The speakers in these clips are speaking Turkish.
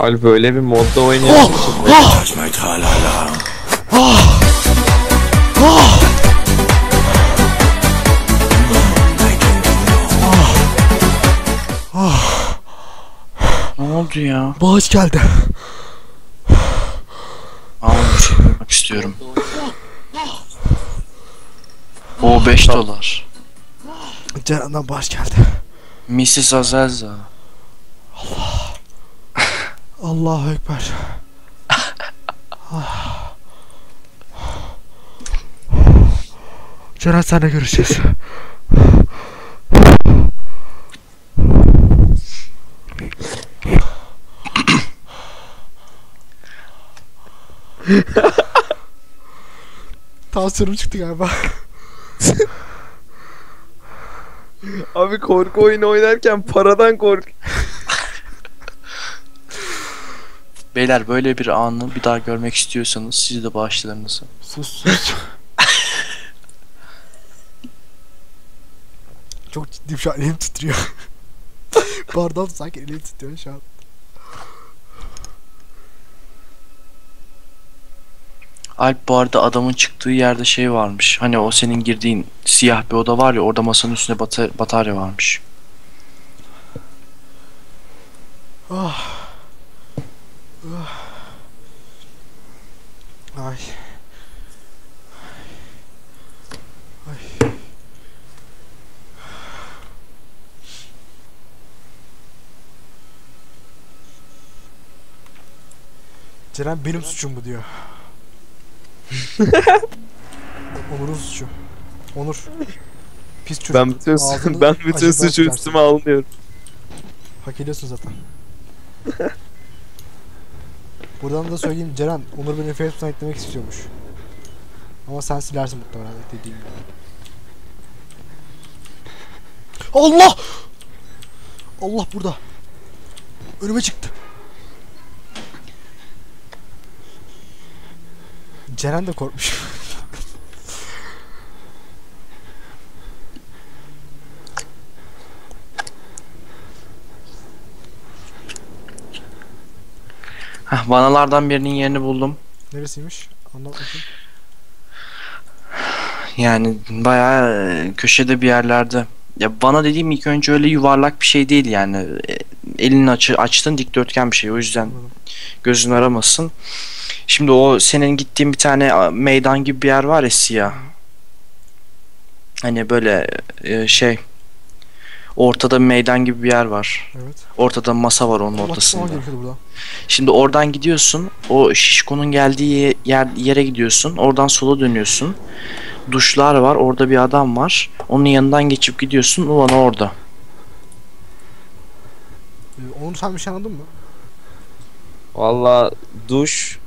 Al böyle bir modda oynayan Touch my tra-la-la. Ne oldu ya? Bağış geldi. Aa bir şey yapmak istiyorum. O 5 dolar. Ceren'den bağış geldi. Mrs. Azelza. Allahu Ekber. Ah. Ceren senle görüşeceğiz. Tansiyonum çıktı galiba. Abi korku oyunu oynarken paradan kork. Beyler böyle bir anı bir daha görmek istiyorsanız siz de bağışlarınızı. Sus sus. Çok ciddiyim şu an elim titriyor. Pardon sanki elim titriyor şu an. Alp bu arada adamın çıktığı yerde şey varmış. Hani o senin girdiğin siyah bir oda var ya orada masanın üstünde bata- batarya varmış. Ah. Ah. Ay. Ay. Ceren benim suçum bu diyor. Onur'un suçu. Onur. Pis çocuk. Ben bütün Ağzını ben bütün suçu tutarsın. üstüme almıyorum. Hak ediyorsun zaten. Buradan da söyleyeyim Ceren, Onur beni Facebook'tan eklemek istiyormuş. Ama sen silersin muhtemelen dediğim gibi. Allah! Allah burada. Önüme çıktı. Ceren de korkmuş. Heh, vanalardan birinin yerini buldum. Neresiymiş? Anlat bakayım. Yani bayağı e, köşede bir yerlerde. Ya bana dediğim ilk önce öyle yuvarlak bir şey değil yani. E, Elini açı, açtın dikdörtgen bir şey o yüzden gözün aramasın. Şimdi o senin gittiğin bir tane meydan gibi bir yer var ya siyah. Hani böyle e, şey ortada bir meydan gibi bir yer var. Evet. Ortada masa var onun Allah ortasında. Şimdi oradan gidiyorsun. O şişkonun geldiği yer, yere gidiyorsun. Oradan sola dönüyorsun. Duşlar var. Orada bir adam var. Onun yanından geçip gidiyorsun. Ulan orada. Ee, Onur sen bir şey anladın mı? Valla duş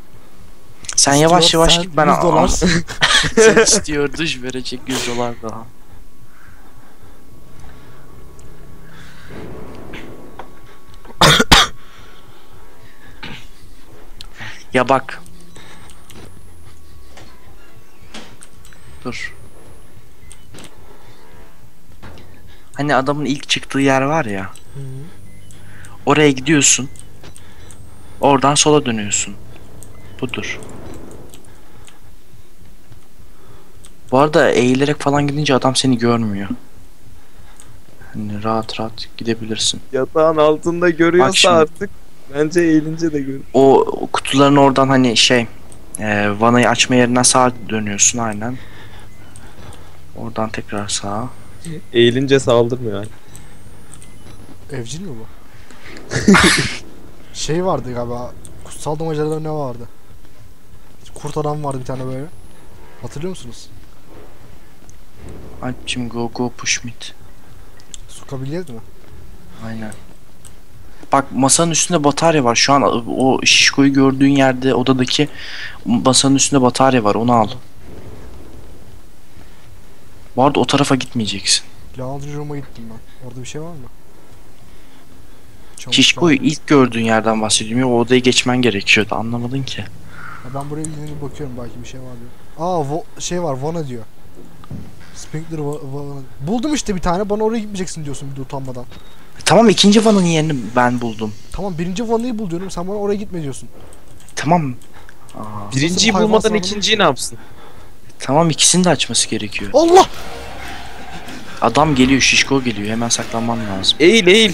Sen yavaş yavaş git ben 100 dolar. Sen istiyor duş verecek 100 dolar daha. ya bak. Dur. Hani adamın ilk çıktığı yer var ya. Hı hı. Oraya gidiyorsun. Oradan sola dönüyorsun. Budur. Bu arada eğilerek falan gidince adam seni görmüyor. Hani rahat rahat gidebilirsin. yatağın altında görüyorsa şimdi. artık bence eğilince de görür. O, o kutuların oradan hani şey e, vanayı açma yerinden sağa dönüyorsun aynen. Oradan tekrar sağa. Eğilince saldırmıyor yani. Evcil mi bu? şey vardı galiba. Kutsal damacalarda ne vardı? Kurt adam vardı bir tane böyle. Hatırlıyor musunuz? Alpçim go go push mid. Sokabiliyordu mi? Aynen. Bak masanın üstünde batarya var. Şu an o şişkoyu gördüğün yerde odadaki masanın üstünde batarya var. Onu al. Bu arada o tarafa gitmeyeceksin. Laundry room'a gittim ben. Orada bir şey var mı? Çabuk Şişkoyu ilk gördüğün yerden bahsediyorum. O odaya geçmen gerekiyordu. Anlamadın ki. Ha, ben buraya bir bakıyorum belki bir şey var diyor. Aa vo- şey var Vana diyor. Sprinkler Va- Vana. Buldum işte bir tane bana oraya gitmeyeceksin diyorsun bir de utanmadan. Tamam ikinci vanın yerini ben buldum. Tamam birinci vanayı bul diyorum. Sen bana oraya gitme diyorsun. Tamam. Aa, Birinciyi bulmadan sağlığını- ikinciyi ne yapsın? tamam ikisini de açması gerekiyor. Allah! Adam geliyor şişko geliyor hemen saklanman lazım. Eğil eğil.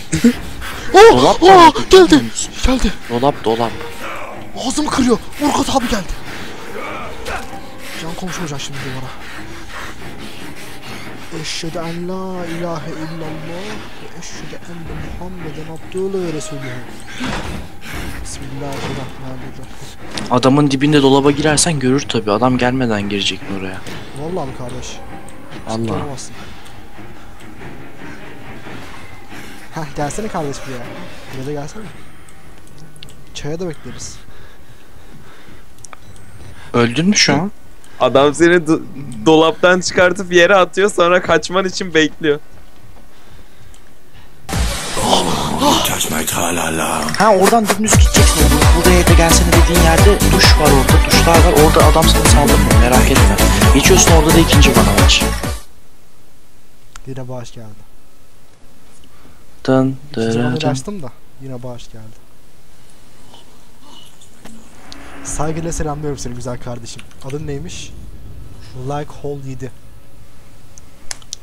Oh! Dolap oh! var, Geldi! Geldi! Dolap dolap. Ağzımı kırıyor. Urkot abi geldi. Can komşu olacak şimdi bana. Eşhedü en la ilahe illallah ve eşhedü enne Muhammeden abdühü ve resulühü. Bismillahirrahmanirrahim. Adamın dibinde dolaba girersen görür tabi. Adam gelmeden girecek mi oraya? Vallahi mi kardeş? Allah. Heh gelsene kardeş buraya. Buraya da gelsene. Çaya da bekleriz. Öldün mü şu an? Adam seni do- dolaptan çıkartıp yere atıyor sonra kaçman için bekliyor. Ha oradan dümdüz gideceksin. Buraya da gelsene dediğin yerde duş var orada. Duşlar var. Orada adam sana saldırmıyor. Merak etme. Geçiyorsun orada da ikinci bana var. Yine bağış geldi. Dın dırı dın. açtım da yine bağış geldi. Saygıyla selamlıyorum seni güzel kardeşim. Adın neymiş? Like Hole 7.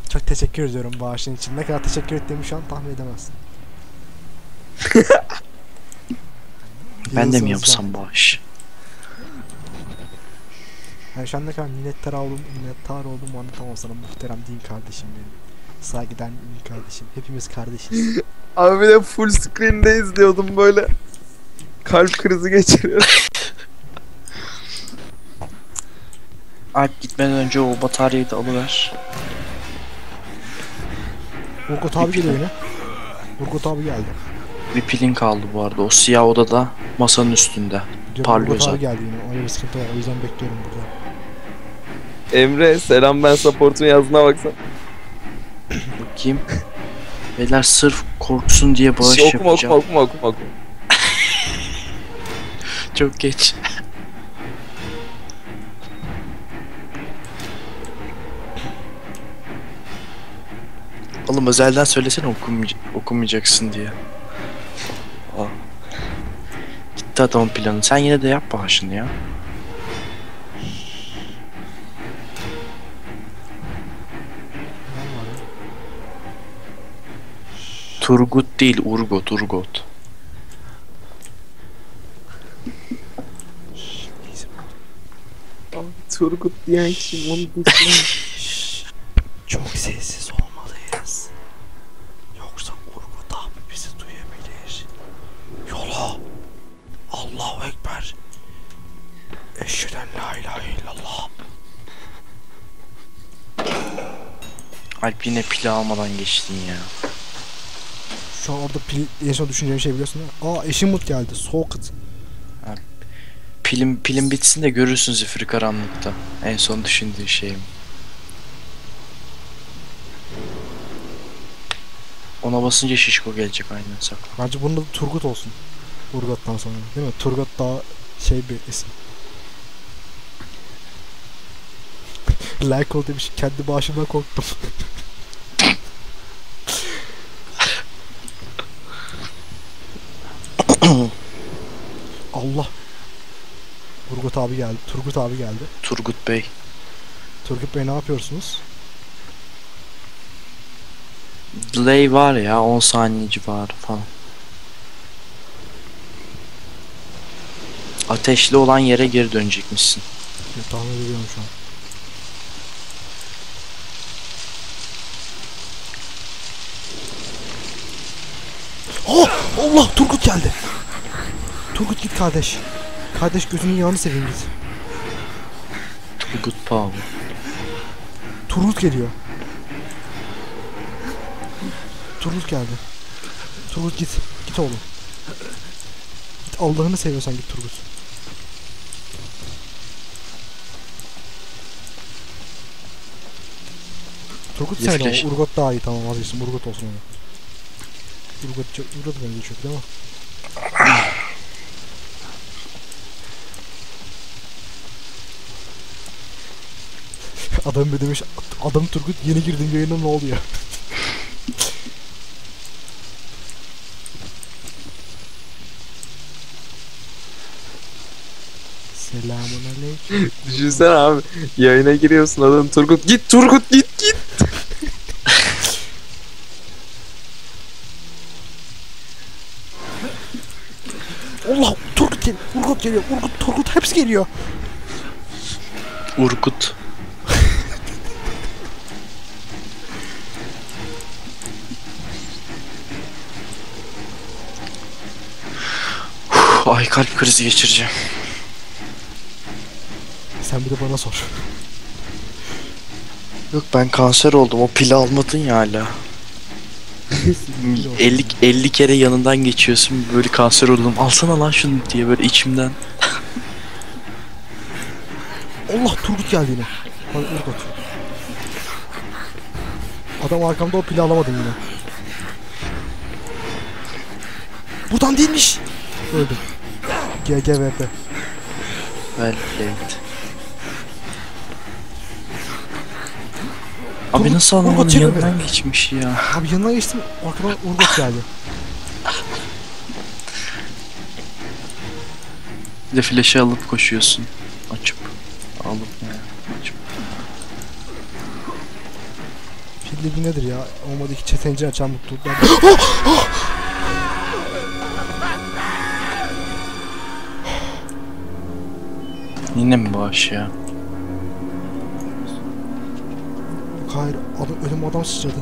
Çok teşekkür ediyorum bağışın için. Ne kadar teşekkür ettiğimi şu an tahmin edemezsin. Ben de mi yapsam bağış? Yani şu an ne kadar minnettar oldum, minnettar oldum anlatamam sana muhterem din kardeşim benim. Saygıdan din kardeşim. Hepimiz kardeşiz. Abi de full screen'de izliyordum böyle. Kalp krizi geçiriyor. Alp gitmeden önce o bataryayı da alıver. Urkut abi geliyor yine. Urkut abi geldi. Bir pilin kaldı bu arada. O siyah odada masanın üstünde. Diyorum, Parlıyor abi zaten. geldi yine. Öyle bir sıkıntı var. O yüzden bekliyorum burada. Emre selam ben support'un yazına baksana. Bakayım. Beyler sırf korksun diye bağış Şey, okuma, yapacağım. okuma okuma okuma okuma. Çok geç. Oğlum özelden söylesene okumay- okumayacaksın diye. Aa. Gitti adamın planı. Sen yine de yap bağışını ya. Turgut değil Urgot Urgot. Turgut diyen kim onu düşünüyorum. Çok sessiz olmalıyız. Yoksa Urkut abi bizi duyabilir. Yola. Allahu Ekber. Eşheden la ilahe illallah. Pili almadan geçtin ya. Şu an orada pil, en son düşüneceğim şey biliyorsun değil mi? Aa Eşimut geldi. Soğukut. Pilim pilim bitsin de görürsün zifiri karanlıkta. En son düşündüğün şey mi? Ona basınca şişko gelecek aynen sakla. Bence bunun da Turgut olsun. Urgat'tan sonra. Değil mi? Turgut daha şey bir isim. like ol demiş. Kendi başımdan korktum. Allah. Turgut abi geldi. Turgut abi geldi. Turgut Bey. Turgut Bey ne yapıyorsunuz? Delay var ya 10 saniye civarı falan. Ateşli olan yere geri dönecekmişsin. Bir tahmin ediyorum şu an. Oh! Allah! Turgut geldi. Turgut git kardeş. Kardeş gözünün yağını seveyim git. Turgut Power. Turgut geliyor. Turgut geldi. Turgut git. Git oğlum. Git Allah'ını seviyorsan git Turgut. Turgut sen o. Urgot daha iyi tamam vazgeçtim. Urgot olsun ona. Urgot, Urgot bence çok değil mi? Adam bir demiş adam Turgut yeni girdim yayına ne oluyor? Selamun aleyküm. Düşünsene abi yayına giriyorsun adam Turgut git Turgut git git. Allah Turgut geliyor Urgut geliyor Urgut Turgut hepsi geliyor. Urgut. Ay kalp krizi geçireceğim. Sen bir de bana sor. Yok ben kanser oldum. O pili almadın ya hala. 50 50 kere yanından geçiyorsun böyle kanser oldum. Alsana lan şunu diye böyle içimden. Allah Turgut geldi yine. Hadi Urgut. Adam arkamda o pili alamadım yine. Buradan değilmiş. Öldüm. GGVP. Well played. Abi nasıl beni. yanından geçmiş ya. Abi yanına geçtim. Arkadan Urgut geldi. Bir de flash'ı alıp koşuyorsun. Açıp. Alıp ne? Açıp. Pil ligi nedir ya? Olmadı ki çetenci açan mutluluklar. Yine mi bu aş ya? Hayır, adam, ölüm adam sıçradı.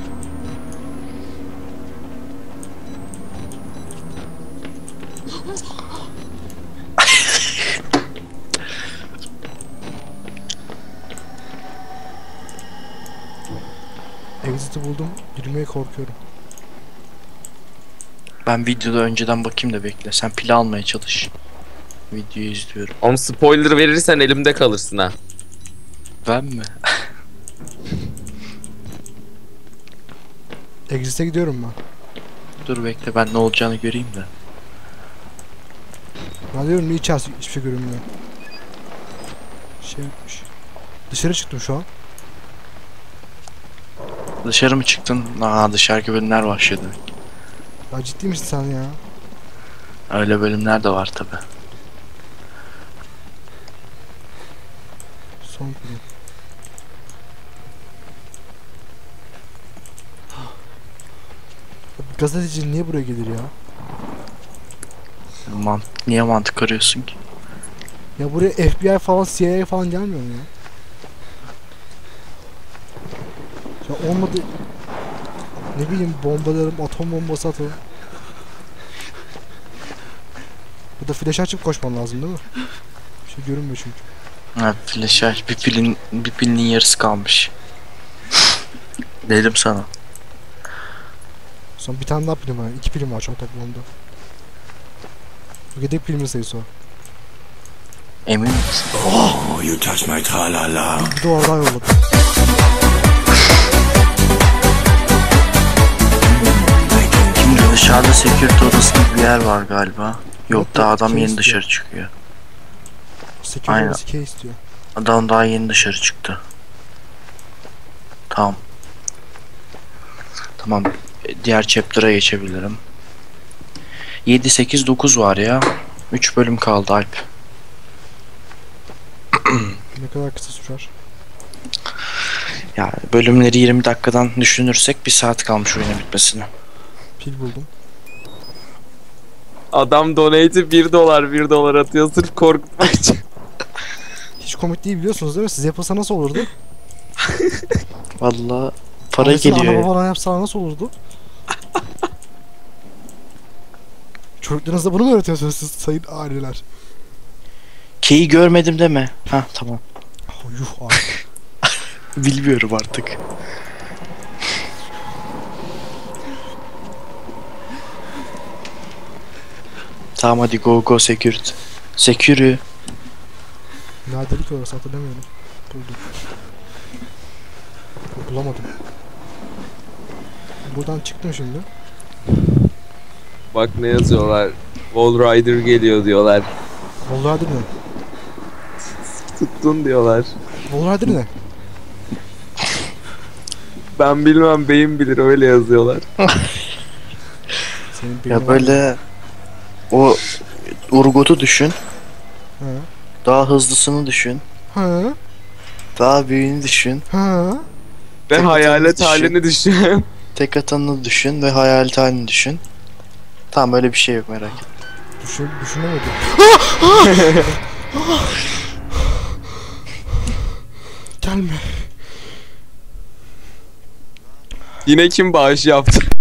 Exit'i buldum. Yürümeye korkuyorum. Ben videoda önceden bakayım da bekle. Sen pil almaya çalış. Videoyu izliyorum. Oğlum spoiler verirsen elimde kalırsın ha. Ben mi? Exit'e gidiyorum ben. Dur bekle ben ne olacağını göreyim de. Ben diyorum niye içerisi hiçbir şey görünmüyor. Şey bitmiş. Dışarı çıktım şu an. Dışarı mı çıktın? Aa dışarıki bölümler başladı. Ya ciddi misin sen ya? Öyle bölümler de var tabi. Son film. Ya bir Gazeteci niye buraya gelir ya? Mant niye mantık arıyorsun ki? Ya buraya FBI falan CIA falan gelmiyor mu ya? Ya olmadı ne bileyim bombalarım atom bombası atalım. Bu da flash açıp koşman lazım değil mi? Bir şey görünmüyor çünkü. Ha flash aç. Bir pilin, bir pilinin yarısı kalmış. Dedim sana. Son bir tane daha pilim var. İki pilim var şu an toplamda. Bu yedek pilimin sayısı o. Emin misin? Oh, you touch my tra-la-la. Bir de oradan yolladım. Şimdi dışarıda security odasında bir yer var galiba. Yok Yok, da yok, adam şey yeni istiyor. dışarı çıkıyor. Security Aynen. odası key istiyor. Adam daha yeni dışarı çıktı. Tamam. Tamam. Diğer chapter'a geçebilirim. 7, 8, 9 var ya. 3 bölüm kaldı Alp. Ne kadar kısa sürer. Ya bölümleri 20 dakikadan düşünürsek 1 saat kalmış oyunun bitmesine. Pil buldum. Adam donate'i 1 dolar 1 dolar atıyor sırf korkutmak için. Hiç komik değil biliyorsunuz değil mi? Siz yapılsa nasıl olurdu? Vallahi para Annesine geliyor. Ana ya. babadan yapsalar nasıl olurdu? Çocuklarınızda bunu mu öğretiyorsunuz siz sayın aileler? K'yi görmedim deme. Ha tamam. Oh, yuh abi. Bilmiyorum artık. Tamam hadi go go security. Security. Nadirlik orası hatırlamıyorum. Buldum. Bulamadım. Buradan çıktım şimdi. Bak ne yazıyorlar. Wall Rider geliyor diyorlar. Wallrider ne? Tuttun diyorlar. Wallrider ne? Ben bilmem beyin bilir öyle yazıyorlar. Senin Ya böyle o Urgot'u düşün. He. Daha hızlısını düşün. Hı? Daha büyüğünü düşün. Hı? Ve Tek hayalet halini düşün. Tek atanını düşün ve hayalet halini düşün. Tamam öyle bir şey yok merak etme. Düşün, düşünemedim. Gelme. Yine kim bağış yaptı?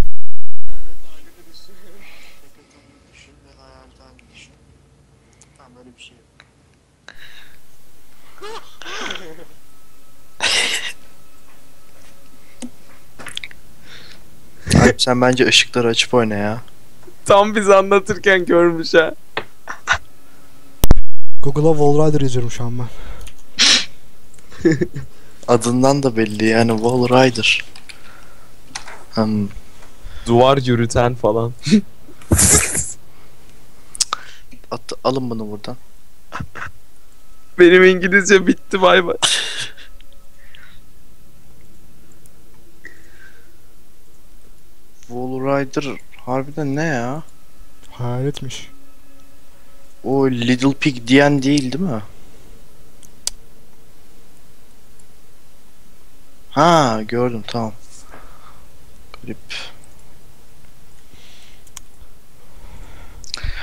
Alp sen bence ışıkları açıp oyna ya. Tam biz anlatırken görmüş ha. Google'a Wall Rider yazıyorum şu an ben. Adından da belli yani Wall Rider. Hmm, Duvar yürüten falan. at, alın bunu buradan. Benim İngilizce bitti bay bay. Rider harbiden ne ya? Hayaletmiş. O Little Pig diyen değil değil mi? Ha gördüm tamam. Garip.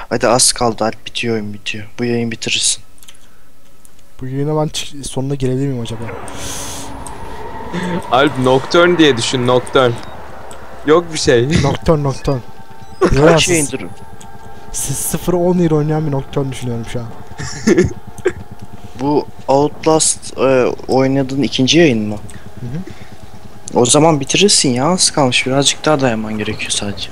Hadi az kaldı Alp bitiyor oyun bitiyor. Bu yayın bitirirsin. Bu yayına ben sonuna gelebilir miyim acaba? Alp Nocturne diye düşün Nocturne. Yok bir şey. Nocturne Nocturne. Kaç yayındır? Siz 0-10 yıl oynayan bir Nocturne düşünüyorum şu an. Bu Outlast e, oynadığın ikinci yayın mı? Hı hı. O zaman bitirirsin ya az kalmış birazcık daha dayanman gerekiyor sadece.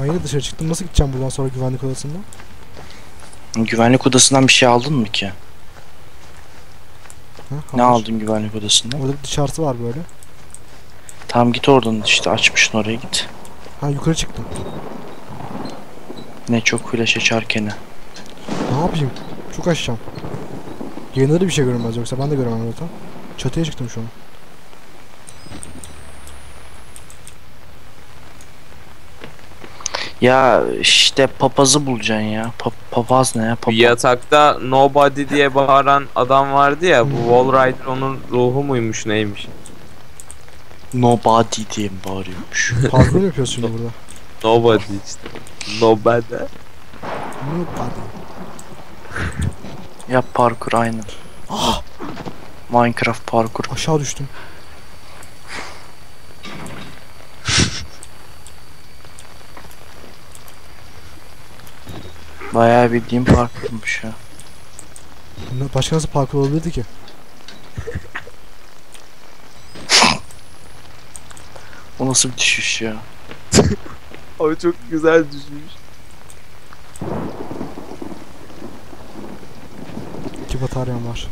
Ben yine dışarı çıktım. Nasıl gideceğim buradan sonra güvenlik odasından? Güvenlik odasından bir şey aldın mı ki? Ha, Ne aldın güvenlik odasından? Orada bir dışarısı var böyle. Tamam git oradan işte açmışsın oraya git. Ha yukarı çıktım. Ne çok flash açarken. Ne yapayım? Çok aşacağım. Yayınları bir şey görünmez yoksa ben de göremem zaten. Çatıya çıktım şu an. Ya işte papazı bulacaksın ya. Pa- papaz ne ya? Papa- Bir yatakta Nobody diye bağıran adam vardı ya. Bu Hmm. Wall Rider onun ruhu muymuş neymiş? Nobody diye mi bağırıyormuş? Parkur mu yapıyoruz şimdi burada? Nobody işte. Nobody. Nobody. Yap parkur aynen. Ah! Minecraft parkur. Aşağı düştüm. Bayağı bildiğim parkurmuş ya. Başka nasıl parkur olabilirdi ki? O nasıl bir düşüş ya? O çok güzel düşmüş. İki bataryam var.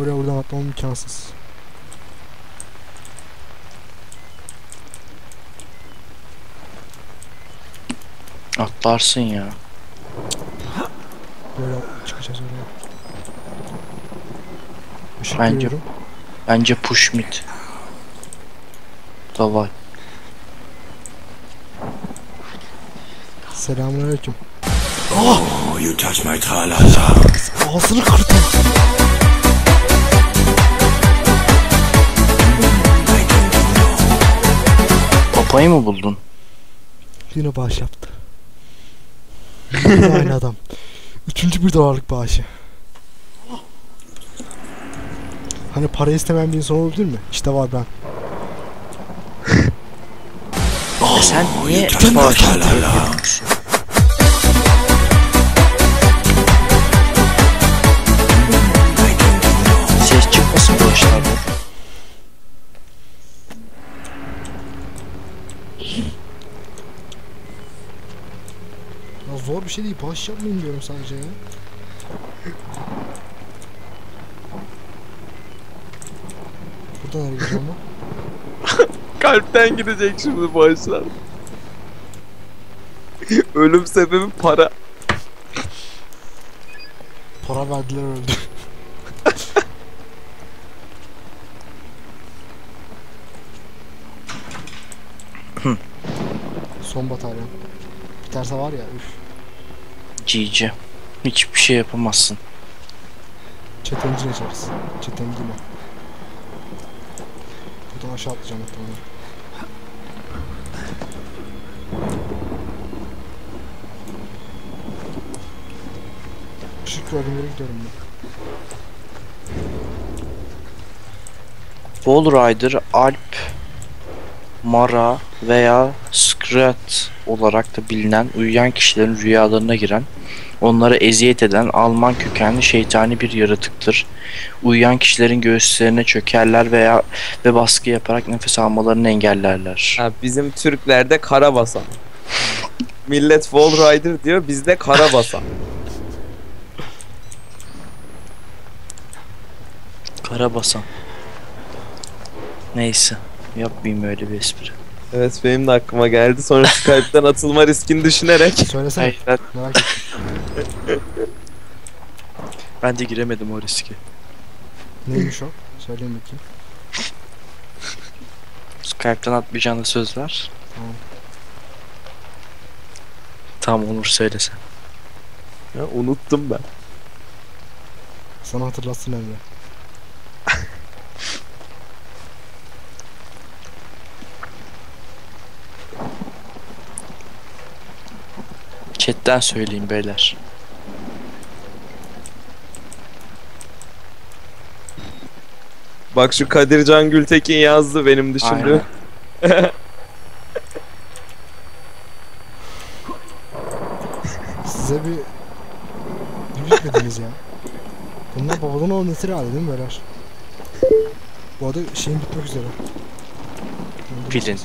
Oraya buradan atlamam imkansız. Atlarsın ya. Böyle çıkacağız oraya. Işık Bence- görüyorum. Bence push mid. Davay. Selamünaleyküm. Oh, you touch my tra-la-la. Ağzını kırdım. Papayı mı buldun? Yine bağış yaptı. Yine aynı adam. Üçüncü bir dolarlık bağışı. Hani para istemeyen bir insan olabilir mi? İşte var ben. Sen niye Lütfen bağışladın? Bir şey değil. Bağış yapmayın diyorum sadece ya. Buradan gideceğim ben? Kalpten gidecek şimdi bağışlar. Ölüm sebebi para. Para verdiler öldü. Son batarya. Biterse var ya üf. GG. Hiçbir şey yapamazsın. Çetencini açarız. Çetencini. Buradan aşağı atlayacağım muhtemelen. Işık gördüğüm yere gidiyorum ben. Ball Rider, Alp, Mara veya Skrat olarak da bilinen uyuyan kişilerin rüyalarına giren, onlara eziyet eden Alman kökenli şeytani bir yaratıktır. Uyuyan kişilerin göğüslerine çökerler veya ve baskı yaparak nefes almalarını engellerler. Ha, bizim Türklerde karabasan. Millet Wall Rider diyor bizde karabasan. Karabasan. Neyse. Yapmayayım öyle bir espri. Evet benim de aklıma geldi. Sonra Skype'den atılma riskini düşünerek. Söylesene. Hayır ben, Merak ettim. ben de giremedim o riske. Neymiş o? Söyleyin bakayım. Skype'tan atmayacağına söz ver. Tamam. Tamam Onur söylesen. Ya, unuttum ben. Sana hatırlatsın Emre. Chatten söyleyeyim beyler. Bak şu Kadircan Gültekin yazdı benim düşündüğüm. Size bir... Bitmediniz ya. Bunlar babadan olan nesil hali değil mi beyler? Bu arada şeyin bitmek üzere. Bilin.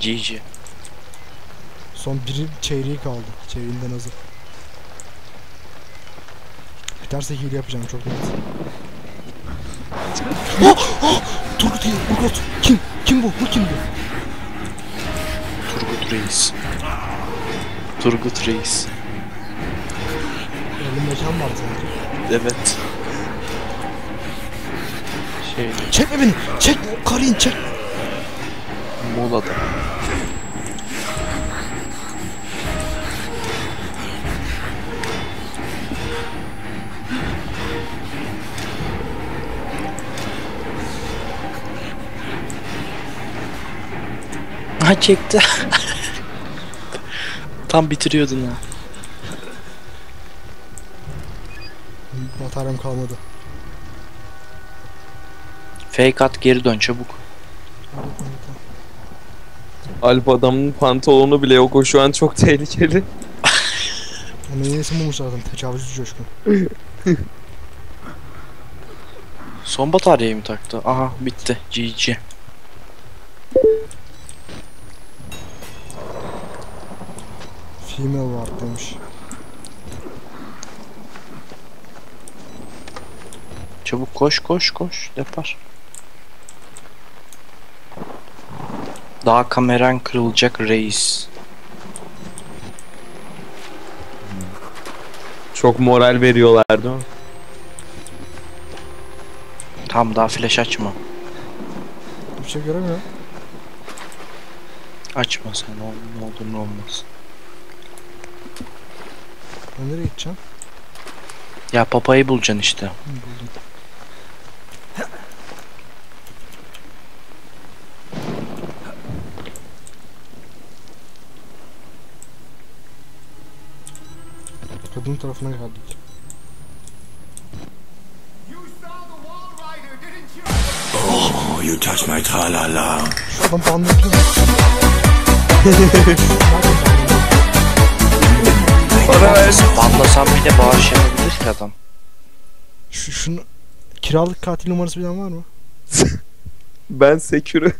GG. Son biri çeyreği kaldı. Çeyreğinden azı. Biterse hile yapacağım çok net. Oh! Oh! Turgut değil, Turgut. Kim? Kim bu? Bu kim bu? Turgut Reis. Turgut Reis. Öyle mekan var sanki. Evet. Şey, Çekme beni! Çekme! Karin çek! Muğla'da. Ha çekti. Tam bitiriyordun ha. Bataryam kalmadı. Fake at geri dön çabuk. Alp adamın pantolonu bile yok. O şu an çok tehlikeli. Onu yeni isim bulmuş zaten. Tecavüzcü coşkun. Son bataryayı mı taktı? Aha bitti. GG. Female var demiş. Çabuk koş koş koş yapar. Daha kameran kırılacak reis. Çok moral veriyorlar değil mi? Tam daha flash açma. Bir şey göremiyorum. Açma sen ne olur ne olmaz. Ben nereye gideceğim? Ya papayı bulacaksın işte. Hı, buldum. Kadın tarafına geldik. Oh, you touch my tra-la-la. Şu adam bandırdı. Para ver. Banlasam bir de bağış yapabilir ki adam. Şu, şunu kiralık katil numarası bilen var mı? Ben sekürü.